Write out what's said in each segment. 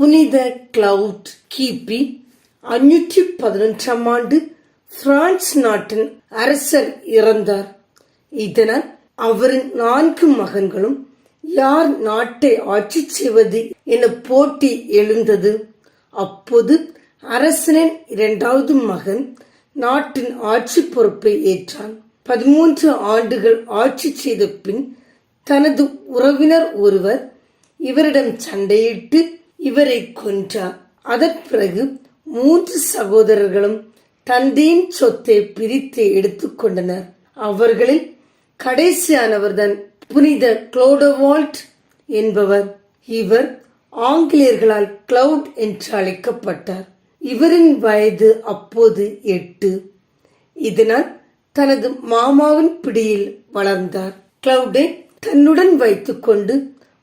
புனித கிளவுட் கிபி அஞ்சூற்றி பதினொன்றாம் ஆண்டு பிரான்ஸ் நாட்டின் அரசர் இறந்தார். இதனால் அவரின் நான்கு மகன்களும் யார் நாட்டை ஆட்சி செய்வது என போட்டி எழுந்தது. அப்போது அரசனின் இரண்டாவது மகன் நாட்டின் ஆட்சி பொறுப்பை ஏற்றான். பதிமூன்று ஆண்டுகள் ஆட்சி செய்த பின் தனது உறவினர் ஒருவர் இவரிடம் சண்டையிட்டு இவரை கொன்றார் அதன் பிறகு மூன்று சகோதரர்களும் தந்தையின் சொத்தை பிரித்து எடுத்துக்கொண்டனர் அவர்களில் கடைசியானவர்தான் புனித குளோடவால்ட் என்பவர். இவர் ஆங்கிலேயர்களால் கிளவுட் என்று அழைக்கப்பட்டார். இவரின் வயது அப்போது எட்டு. இதனால் தனது மாமாவின் பிடியில் வளர்ந்தார். கிளவுடை தன்னுடன் வைத்துக்கொண்டு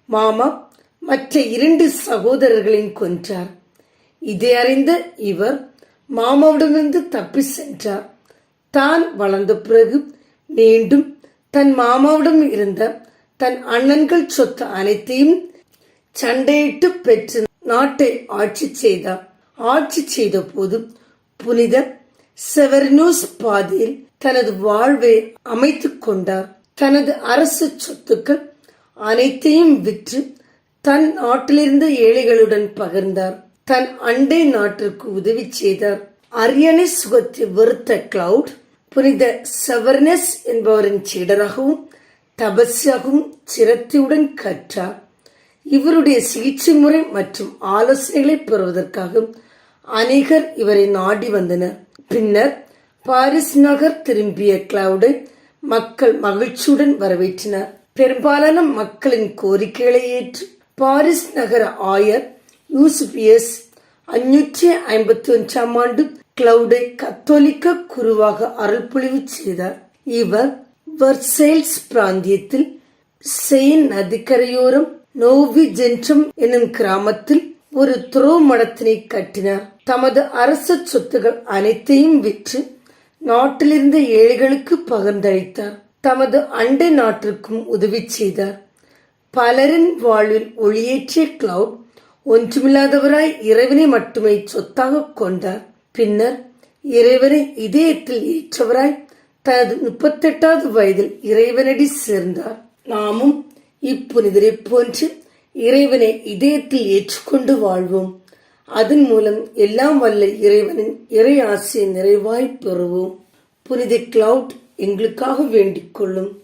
மாமா மற்ற இரண்டு சகோதரர்களையும் கொன்றார். இதை அறிந்த இவர் மாமாவிடமிருந்து தப்பி சென்றார். தான் வளர்ந்த பிறகு மீண்டும் தன் மாமாவிடம் இருந்த தன் அண்ணன்கள் சொத்து அனைத்தையும் சண்டையிட்டு பெற்று நாட்டை ஆட்சி செய்தார். ஆட்சி செய்த போது புனித செவரினோஸ் பாதையில் தனது வாழ்வை அமைத்துக் கொண்டார். தனது அரசு சொத்துக்கள் அனைத்தையும் விற்று தன் நாட்டிலிருந்த ஏழைகளுடன் பகிர்ந்தார். தன் அண்டை நாட்டிற்கு உதவி செய்தார். அரியணை சுகத்தை வெறுத்த கிளவுட் புனித செவர்னஸ் என்பவரின் சீடராகவும் தபஸ்யாகவும் சிரத்தையுடன் கற்றார். இவருடைய சிகிச்சை முறை மற்றும் ஆலோசனைகளை பெறுவதற்காக அநேகர் இவரை நாடி வந்தனர். பின்னர் பாரிஸ் நகர் திரும்பிய கிளவுடை மக்கள் மகிழ்ச்சியுடன் வரவேற்றனர். பெரும்பாலான மக்களின் கோரிக்கைகளை ஏற்று பாரிஸ் நகர ஆயர் யூசுபியஸ் அஞ்சூற்றி ஐம்பத்தி ஒன்றாம் ஆண்டு கிளவுடை கத்தோலிக்க குருவாக அருள்பொழிவு செய்தார். இவர் வர்சைல்ஸ் பிராந்தியத்தில் செயின் நதிக்கரையோரம் நோவி ஜென்ட்ரம் எனும் கிராமத்தில் ஒரு துறவு மடத்தினை கட்டினார். தமது அரச சொத்துகள் அனைத்தையும் விற்று நாட்டிலிருந்த ஏழைகளுக்கு பகிர்ந்தளித்தார். தமது அண்டை நாட்டிற்கும் உதவி செய்தார். பலரின் வாழ்வில் ஒளியேற்றிய கிளவுட் ஒன்றுமில்லாதவராய் இறைவனை மட்டுமே சொத்தாக கொண்டார் பின்னர் இறைவனை இதயத்தில் ஏற்றவராய் தனது முப்பத்தெட்டாவது வயதில் இறைவனடி சேர்ந்தார். நாமும் இப்புனிதரை போன்று இறைவனை இதயத்தில் ஏற்றுக்கொண்டு வாழ்வோம். அதன் மூலம் எல்லாம் வல்ல இறைவனின் இறை ஆசையை நிறைவாய் பெறுவோம். புனித கிளவுட் எங்களுக்காக வேண்டிக் கொள்ளும்.